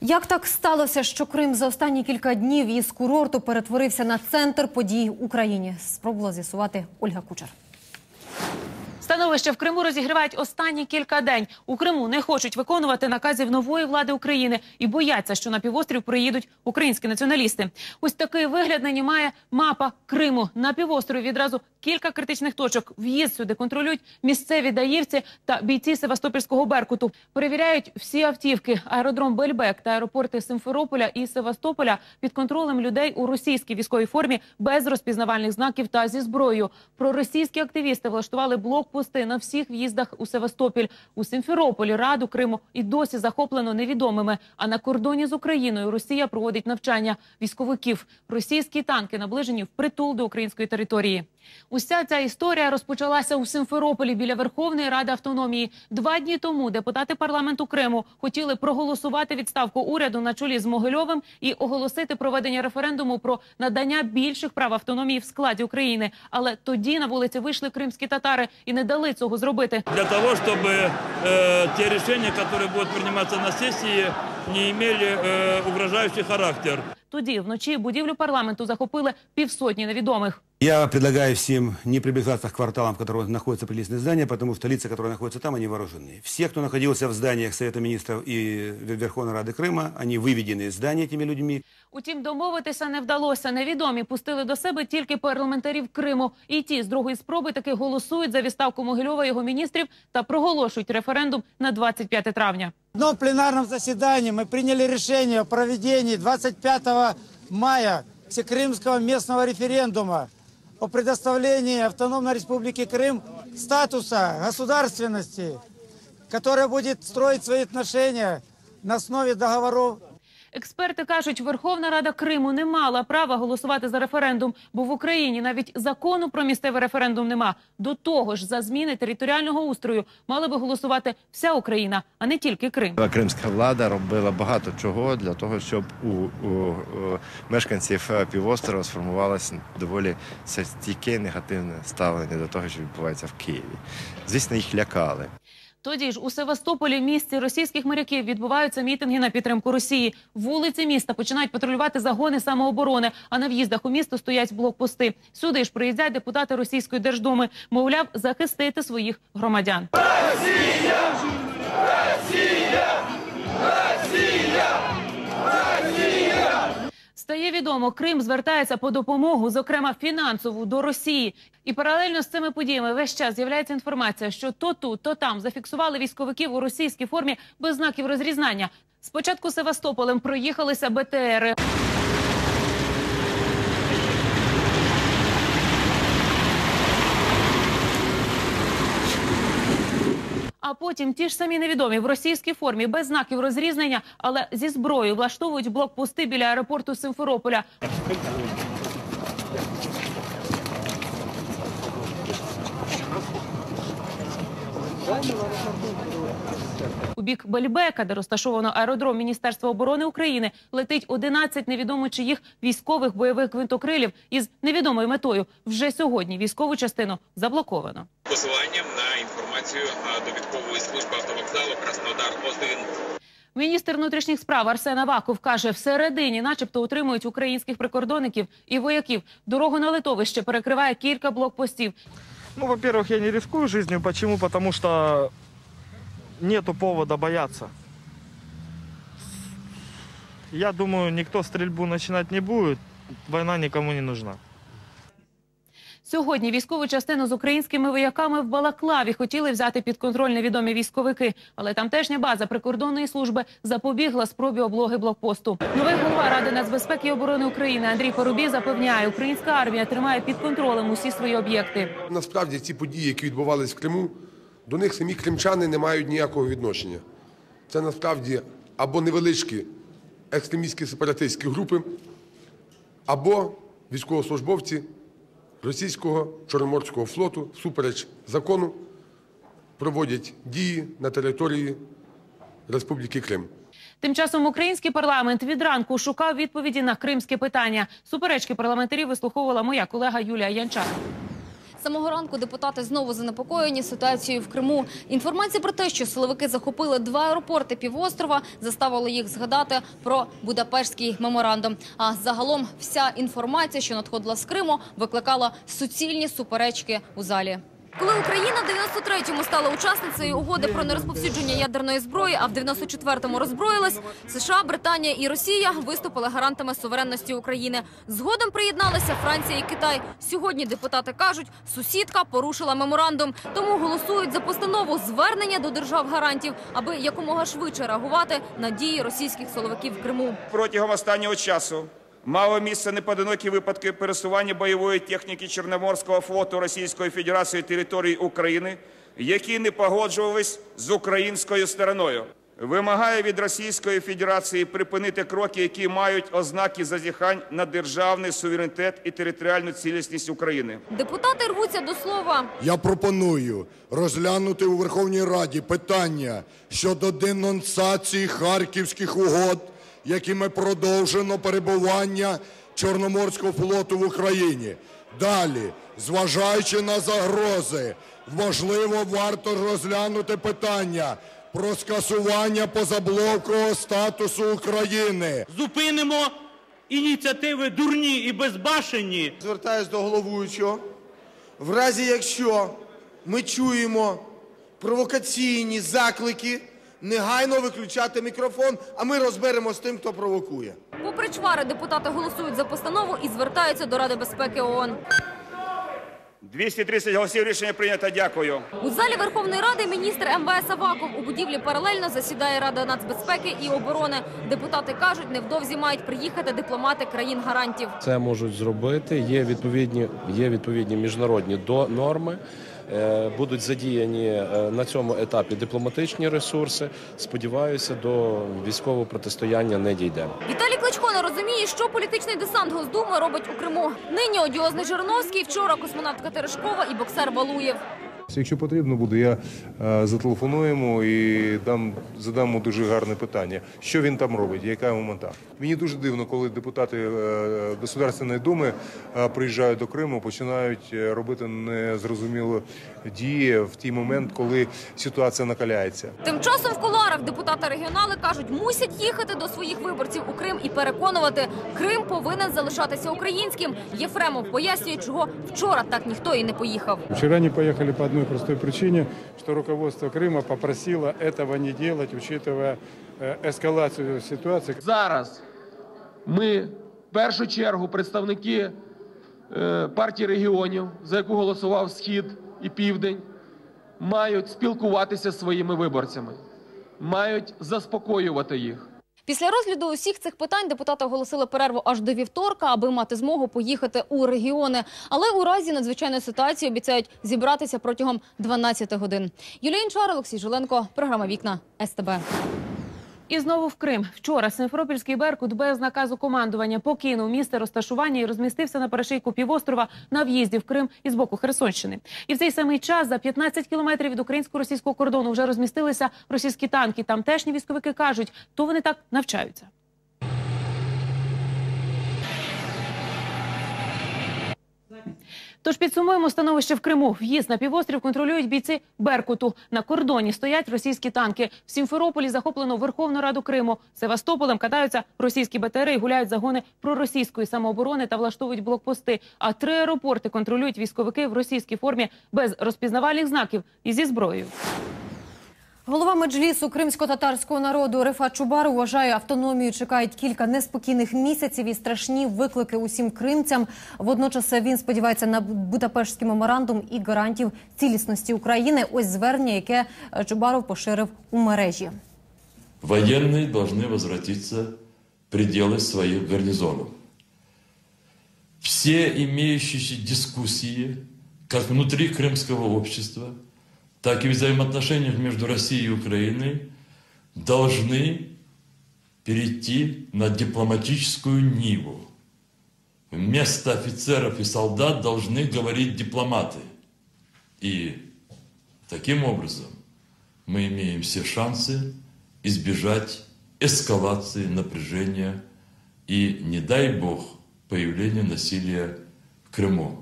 Як так сталося, що Крим за останні кілька днів із курорту перетворився на центр подій Україні? Спробувала з'ясувати Ольга Кучер. Становище в Криму розігрівають останні кілька день. У Криму не хочуть виконувати наказів нової влади України і бояться, що на півострів приїдуть українські націоналісти. Ось такий вигляд нині має мапа Криму. На півострові відразу кілька критичних точок. В'їзд сюди контролюють місцеві даївці та бійці Севастопольського Беркуту. Перевіряють всі автівки. Аеродром Бельбек та аеропорти Симферополя і Севастополя під контролем людей у російській військовій формі без розпізнавальних знаків та зі зброєю. Проросійські активісти влаштували блокпости на всіх в'їздах у Севастополь. У Симферополі Раду Криму і досі захоплено невідомими. А на кордоні з Україною Росія проводить навчання військовиків. Російські танки наближені впритул до української території. Уся ця історія розпочалася у Симферополі біля Верховної Ради автономії. Два дні тому депутати парламенту Криму хотіли проголосувати відставку уряду на чолі з Могильовим і оголосити проведення референдуму про надання більших прав автономії в складі України. Але тоді на вулиці вийшли кримські татари і не дали цього зробити. для того, чтобы э, те решения, которые будут приниматься на сессии, не имели э, угрожающий характер. Тоді вночі будівлю парламенту захопили півсотні невідомих. Я предлагаю всем не приближаться к кварталам, в которых находятся приличные здания, потому что лица, которые находятся там, они вооружены. Все, кто находился в зданиях Совета Министров и Верховной Рады Крыма, они выведены из здания этими людьми. Утім, домовитися не вдалося. Невідомі пустили до себе тільки парламентарів Криму. І ті з другої спроби таки голосують за відставку Могильова і його міністрів та проголошують референдум на 25 травня. В одном пленарном заседании мы приняли решение о проведении 25 мая Всекрымского местного референдума о предоставлении Автономной Республики Крым статуса государственности, которая будет строить свои отношения на основе договоров Експерти кажуть, Верховна Рада Криму не мала права голосувати за референдум, бо в Україні навіть закону про місцевий референдум нема. До того ж, за зміни територіального устрою мала би голосувати вся Україна, а не тільки Крим. Кримська влада робила багато чого для того, щоб у, у, у мешканців е, півострова сформувалося доволі стійке негативне ставлення до того, що відбувається в Києві. Звісно, їх лякали. Тоді ж у Севастополі, місті російських моряків, відбуваються мітинги на підтримку Росії. Вулиці міста починають патрулювати загони самооборони. А на в'їздах у місто стоять блокпости. Сюди ж приїздять депутати Російської держдуми, мовляв, захистити своїх громадян. Стає відомо, Крим звертається по допомогу, зокрема фінансову, до Росії. І паралельно з цими подіями весь час з'являється інформація, що то тут, то там зафіксували військовиків у російській формі без знаків розрізнання. Спочатку Севастополем проїхалися БТРи. А потім ті ж самі невідомі в російській формі без знаків розрізнення, але зі зброєю влаштовують блокпости біля аеропорту Симферополя. У бік Бельбека, де розташовано аеродром Міністерства оборони України, летить 11 невідомо чиїх військових бойових гвинтокрилів із невідомою метою. Вже сьогодні військову частину заблоковано. посиланням на інформацію довідкової служби автовокзалу Краснодар 1 Міністр внутрішніх справ Арсен Аваков каже, всередині, начебто, утримують українських прикордонників і вояків. Дорогу на литовище перекриває кілька блокпостів. Ну, во-первых, я не рискую жизнью. Почему? Потому что нету повода бояться. Я думаю, никто стрельбу начинать не будет. Война никому не нужна. Сьогодні військову частину з українськими вояками в Балаклаві хотіли взяти під контроль невідомі військовики, але тамтешня база прикордонної служби запобігла спробі облоги блокпосту. Новий голова Ради нацбезпеки і оборони України Андрій Поробій запевняє, українська армія тримає під контролем усі свої об'єкти. Насправді ці події, які відбувалися в Криму, до них самі кримчани не мають ніякого відношення. Це насправді або невеличкі екстремістські сепаратистські групи, або військовослужбовці російського Чорноморського флоту всупереч закону проводять дії на території Республіки Крим. Тим часом український парламент від ранку шукав відповіді на кримське питання. Суперечки парламентарів вислуховувала моя колега Юлія Янчар. Самого ранку депутати знову занепокоєні ситуацією в Криму. Інформація про те, що силовики захопили два аеропорти півострова, заставило їх згадати про Будапештський меморандум. А загалом вся інформація, що надходила з Криму, викликала суцільні суперечки у залі. Коли Україна в 93-му стала учасницею угоди про нерозповсюдження ядерної зброї, а в 94-му роззброїлась, США, Британія і Росія виступили гарантами суверенності України. Згодом приєдналися Франція і Китай. Сьогодні депутати кажуть, сусідка порушила меморандум, тому голосують за постанову звернення до держав-гарантів, аби якомога швидше реагувати на дії російських силовиків в Криму. Протягом останнього часу мало місце неподинокі випадки пересування бойової техніки Чорноморського флоту Російської Федерації території України, які не погоджувались з українською стороною. Вимагає від Російської Федерації припинити кроки, які мають ознаки зазіхань на державний суверенітет і територіальну цілісність України. Депутати рвуться до слова. Я пропоную розглянути у Верховній Раді питання щодо денонсації харківських угод, якими продовжено перебування Чорноморського флоту в Україні. Далі, зважаючи на загрози, можливо, варто розглянути питання про скасування позаблокового статусу України. Зупинимо ініціативи дурні і безбашенні. Звертаюсь до головуючого. В разі, якщо ми чуємо провокаційні заклики, негайно виключати мікрофон, а ми розберемося з тим, хто провокує. Попри чвари, депутати голосують за постанову і звертаються до Ради безпеки ООН. 230 голосів рішення прийнято. Дякую. У залі Верховної Ради міністр МВС Аваков у будівлі паралельно засідає Рада нацбезпеки і оборони. Депутати кажуть, невдовзі мають приїхати дипломати країн-гарантів. Це можуть зробити. Є відповідні, є відповідні міжнародні до норми. Е, Будуть задіяні е, на цьому етапі дипломатичні ресурси. Сподіваюся, до військового протистояння не дійде. Віталій Кличко не розуміє, що політичний десант Госдуми робить у Криму. Нині одіозний Жириновський, вчора космонавтка Терешкова і боксер Валуєв. Якщо потрібно буде, я е, зателефоную йому і дам, задам йому дуже гарне питання. Що він там робить, яка йому мета? Мені дуже дивно, коли депутати е, Государственної думи е, приїжджають до Криму, починають робити незрозумілі дії в той момент, коли ситуація накаляється. Тим часом в кулуарах депутати регіонали кажуть, мусять їхати до своїх виборців у Крим і переконувати, Крим повинен залишатися українським. Єфремов пояснює, чого вчора так ніхто і не поїхав. Вчера не поехали по одной простой причине, что руководство Крыма попросило этого не делать, учитывая э, эскалацию ситуации. Зараз ми в першу чергу представники е, партії регіонів, за яку голосував Схід і Південь, мають спілкуватися зі своїми виборцями, мають заспокоювати їх. Після розгляду усіх цих питань депутати оголосили перерву аж до вівторка, аби мати змогу поїхати у регіони. Але у разі надзвичайної ситуації обіцяють зібратися протягом 12 годин. Юлія Інчар, Олексій Жиленко, програма Вікна СТБ. І знову в Крим. Вчора Симферопольський Беркут без наказу командування покинув місце розташування і розмістився на перешийку півострова на в'їзді в Крим із боку Херсонщини. І в цей самий час за 15 кілометрів від українсько-російського кордону вже розмістилися російські танки. Тамтешні військовики кажуть, то вони так навчаються. Тож підсумуємо становище в Криму. В'їзд на півострів контролюють бійці Беркуту. На кордоні стоять російські танки. В Сімферополі захоплено Верховну Раду Криму. Севастополем катаються російські БТРи і гуляють загони проросійської самооборони та влаштовують блокпости. А три аеропорти контролюють військовики в російській формі без розпізнавальних знаків і зі зброєю. Голова меджлісу кримсько-татарського народу Рифат Чубар вважає, автономію чекають кілька неспокійних місяців і страшні виклики усім кримцям. Водночас він сподівається на Будапештський меморандум і гарантів цілісності України. Ось звернення, яке Чубаров поширив у мережі. Военные должны возвратиться в пределы своих гарнизонов. Все имеющиеся дискуссии, как внутри крымского общества, так и в между Россией и Украиной, должны перейти на дипломатическую ниву. Вместо офицеров и солдат должны говорить дипломаты. И таким образом мы имеем все шансы избежать эскалации напряжения и, не дай бог, появления насилия в Крыму.